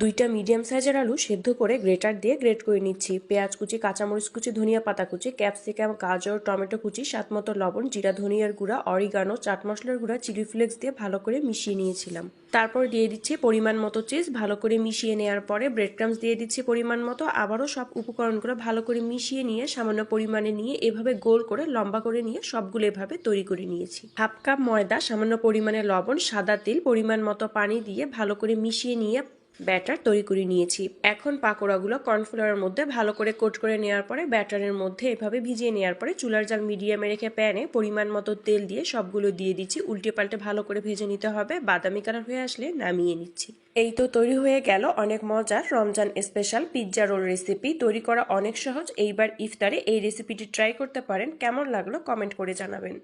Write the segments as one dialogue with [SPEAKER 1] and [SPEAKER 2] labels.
[SPEAKER 1] দুইটা মিডিয়াম সাইজের আলু সেদ্ধ করে গ্রেটার দিয়ে গ্রেট করে নিচ্ছি। পেঁয়াজ কুচি, কাঁচামরিচ কুচি, ধনিয়া পাতা কুচি ক্যাপসিকাম গাজর, টমেটো কুচি, স্বাদ মতো লবণ, জিরা, ধনিয়ার গুঁড়া অরিগানো চাট মশলার গুঁড়া চিলি ফ্লেক্স দিয়ে ভালো করে মিশিয়ে নিয়েছিলাম। তারপর দিয়ে দিচ্ছি পরিমাণ মতো চিজ ভালো করে মিশিয়ে নেওয়ার পরে ব্রেড ক্রামস দিয়ে দিচ্ছি পরিমাণ মতো। আবারও সব উপকরণগুলো ভালো করে মিশিয়ে নিয়ে সামান্য পরিমাণে নিয়ে এভাবে গোল করে লম্বা করে নিয়ে সবগুলো এভাবে তৈরি করে নিয়েছি। হাফ কাপ ময়দা, সামান্য পরিমাণে লবণ, সাদা তিল, পরিমাণ মতো পানি দিয়ে ভালো করে মিশিয়ে নিয়ে ব্যাটার তৈরি করে নিয়েছি। এখন পাকোড়াগুলো কর্নফ্লাওয়ারের মধ্যে ভালো করে কোট করে নেওয়ার পরে ব্যাটারের মধ্যে এভাবে ভিজিয়ে নেওয়ার পরে চুলার জাল মিডিয়ামে রেখে প্যানে পরিমাণ মতো তেল দিয়ে সবগুলো দিয়ে দিচ্ছি। উল্টে পাল্টে ভালো করে ভেজে নিতে হবে। বাদামি কালার হয়ে আসলে নামিয়ে নিচ্ছি। এই তো তৈরি হয়ে গেল অনেক মজার Ramzan special pizza roll recipe. তৈরি করা অনেক সহজ। এইবার ইফতারে এই রেসিপিটি ট্রাই করতে পারেন। কেমন লাগল কমেন্ট করে জানাবেন।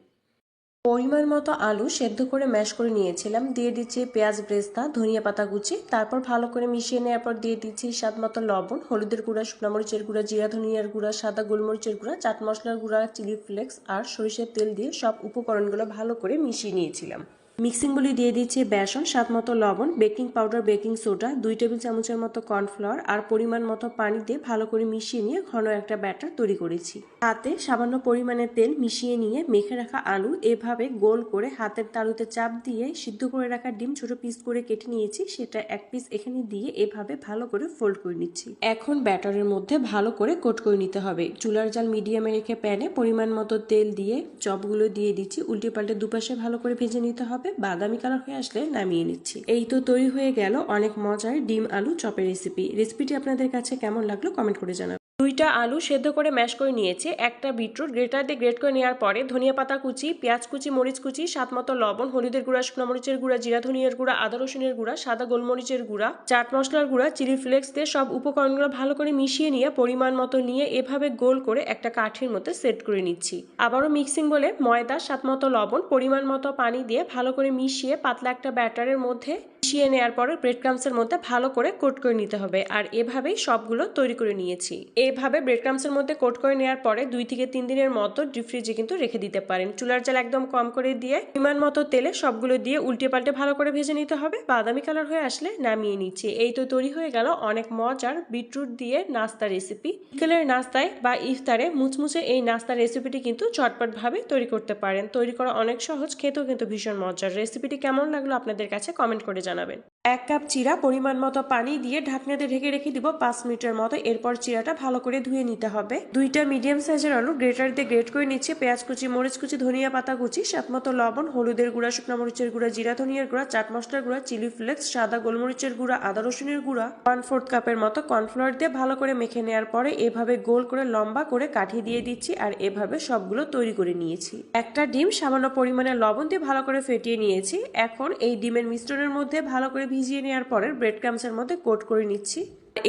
[SPEAKER 1] পরিমাণ মতো আলু সেদ্ধ করে ম্যাশ করে নিয়েছিলাম। দিয়ে দিচ্ছি পেঁয়াজ, ব্রেস্তা, ধনিয়া পাতা কুচি। তারপর ভালো করে মিশিয়ে নেওয়ার পর দিয়ে দিচ্ছি স্বাদ মতো লবণ, হলুদের গুঁড়া, শুকনো মরিচের গুঁড়া, জিরা, ধনিয়ার গুঁড়া, সাদা গোলমরিচের গুঁড়া, চাট মশলার গুঁড়া, চিলি ফ্লেক্স আর সরিষার তেল দিয়ে সব উপকরণগুলো ভালো করে মিশিয়ে নিয়েছিলাম। মিক্সিং বলি দিয়ে দিচ্ছি বেসন, স্বাদ মতো লবণ, বেকিং পাউডার, বেকিং সোডা, দুই টেবিল চামচের মতো কর্নফ্লাওয়ার আর পরিমাণ মতো পানি দিয়ে ভালো করে মিশিয়ে নিয়ে ঘন একটা ব্যাটার তৈরি করেছি। হাতে সামান্য পরিমাণে তেল মিশিয়ে নিয়ে মেখে রাখা আলু এভাবে গোল করে হাতের তালুতে চাপ দিয়ে সিদ্ধ করে রাখা ডিম ছোট পিস করে কেটে নিয়েছি, সেটা এক পিস এখানে দিয়ে এভাবে ভালো করে ফোল্ড করে নিচ্ছি। এখন ব্যাটারের মধ্যে ভালো করে কোট করে নিতে হবে। চুলার জাল মিডিয়ামে রেখে প্যানে পরিমাণ মতো তেল দিয়ে চপগুলো দিয়ে দিচ্ছি। উল্টে পাল্টে দুপাশে ভালো করে ভেজে নিতে হবে। বাদামি কালার হয়ে আসলে নামিয়ে নিচ্ছি। এই তো তৈরি হয়ে গেল অনেক মজার ডিম আলু চপের রেসিপি রেসিপিটি আপনাদের কাছে কেমন লাগল কমেন্ট করে জানাবেন। দুইটা আলু সেদ্ধ করে ম্যাশ করে নিয়েছি। একটা বিটরুট, গ্রেটার দিয়ে গ্রেট করে নেওয়ার পরে ধনিয়া পাতা কুচি, পেঁয়াজ কুচি, মরিচ কুচি, স্বাদ মতো লবণ, হলুদের গুঁড়া, শুকনো মরিচের গুঁড়া, জিরা ধনিয়ার গুঁড়া, আদা রসুনের গুঁড়া, সাদা গোলমরিচের গুঁড়া, চাট মশলার গুঁড়া, চিলি ফ্লেক্স দিয়ে সব উপকরণগুলো ভালো করে মিশিয়ে নিয়ে পরিমাণ মতো নিয়ে এভাবে গোল করে একটা কাঠির মধ্যে সেট করে নিচ্ছি। আবারও মিক্সিং বলে ময়দা, স্বাদ মতো লবণ, পরিমাণ মতো পানি দিয়ে ভালো করে মিশিয়ে পাতলা একটা ব্যাটারের মধ্যে মিশিয়ে নেওয়ার পরে ব্রেড ক্রামসের মধ্যে ভালো করে কোট করে নিতে হবে। আর এভাবেই সবগুলো তৈরি করে নিয়েছি। এভাবে ব্রেড ক্রামসের মধ্যে কোট করে নেওয়ার পরে দুই থেকে তিন দিনের মতো ডিপ ফ্রিজে কিন্তু রেখে দিতে পারেন। চুলার জাল একদম কম করে দিয়ে বিমান মতো তেলে সবগুলো দিয়ে উল্টে পাল্টে ভালো করে ভেজে নিতে হবে। বাদামি কালার হয়ে আসলে নামিয়ে নিচ্ছি। এই তো তৈরি হয়ে গেল অনেক মজার বিটরুট দিয়ে নাস্তা রেসিপি বিকেলের নাস্তায় বা ইফতারে মুচমুচে এই নাস্তা রেসিপিটি কিন্তু চটপটভাবে তৈরি করতে পারেন। তৈরি করা অনেক সহজ, খেতেও কিন্তু ভীষণ মজার। রেসিপিটি কেমন লাগল আপনাদের কাছে কমেন্ট করে জানাবেন। এক কাপ চিরা পরিমাণ মতো পানি দিয়ে ঢাকনাতে ঢেকে রেখে দিব পাঁচ মিনিটের মতো। এরপর চিরাটা ভালো করে ধুয়ে নিতে হবে। দুইটা মিডিয়াম সাইজের আলু গ্রেটার দিয়ে গ্রেট করে নিচ্ছে। পেঁয়াজ কুচি, মরিচ কুচি, ধনিয়া পাতা কুচি সাত মতো লবণ, হলুদের গুঁড়া, শুকনো মরিচের গুঁড়া, জিরা ধনিয়ার গুঁড়া, চাট মশলার গুঁড়া চিলি ফ্লেক্স সাদা গোলমরিচের গুঁড়া, আদা রসুনের গুঁড়া ওয়ান ফোর্থ কাপের মতো কর্নফ্লাওয়ার দিয়ে ভালো করে মেখে নেওয়ার পরে এভাবে গোল করে লম্বা করে কাঠি দিয়ে দিচ্ছি আর এভাবে সবগুলো তৈরি করে নিয়েছি। একটা ডিম সামান্য পরিমাণে লবণ দিয়ে ভালো করে ফেটিয়ে নিয়েছি। এখন এই ডিমের মিশ্রণের মধ্যে ভালো করে ভিজিয়ে নেওয়ার পরে ব্রেড ক্রামসের মধ্যে কোট করে নিচ্ছি।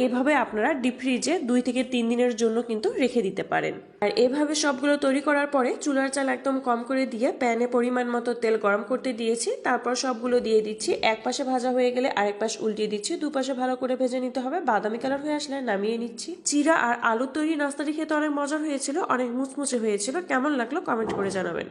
[SPEAKER 1] এভাবে আপনারা ডিপ ফ্রিজে দুই থেকে তিন দিনের জন্য কিন্তু রেখে দিতে পারেন। আর এভাবে সবগুলো তৈরি করার পরে চুলার চাল একদম কম করে দিয়ে প্যানে পরিমাণ মতো তেল গরম করতে দিয়েছি। তারপর সবগুলো দিয়ে দিচ্ছি। এক পাশে ভাজা হয়ে গেলে আরেক পাশ উল্টিয়ে দিচ্ছি। দুপাশে ভালো করে ভেজে নিতে হবে। বাদামি কালার হয়ে আসলে নামিয়ে নিচ্ছি। চিরা আর আলুর তৈরি নাস্তাটি খেতে অনেক মজার হয়েছিল, অনেক মুচমুচে হয়েছিল। কেমন লাগল কমেন্ট করে জানাবেন।